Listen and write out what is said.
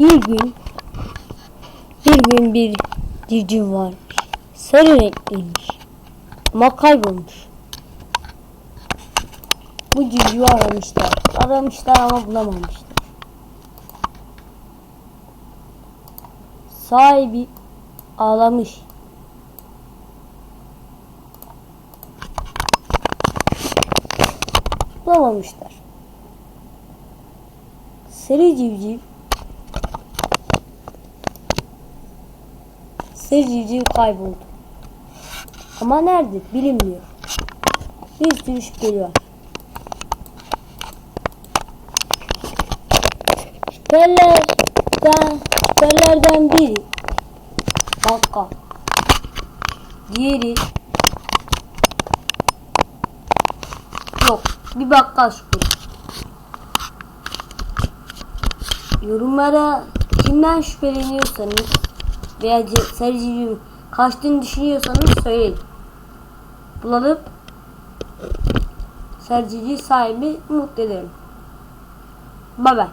Bir gün bir gün bir civciv varmış. Sarı renkliymiş. Ama kaybolmuş. Bu civcivi aramışlar. Aramışlar ama bulamamışlar. Sahibi ağlamış. Bulamamışlar. Sarı civciv Civciv kayboldu. Ama nerede bilinmiyor. Bir sürü şüpheli var. Şüphelilerden, şüphelilerden biri bakkal. Diğeri yok. Bir bakkal şüpheli. Yorumlara kimden şüpheleniyorsanız veya civcivin kaçtığını düşünüyorsanız söyleyin. Bulalım. Sarı civciv sahibi mutlu ederim. Bye bye.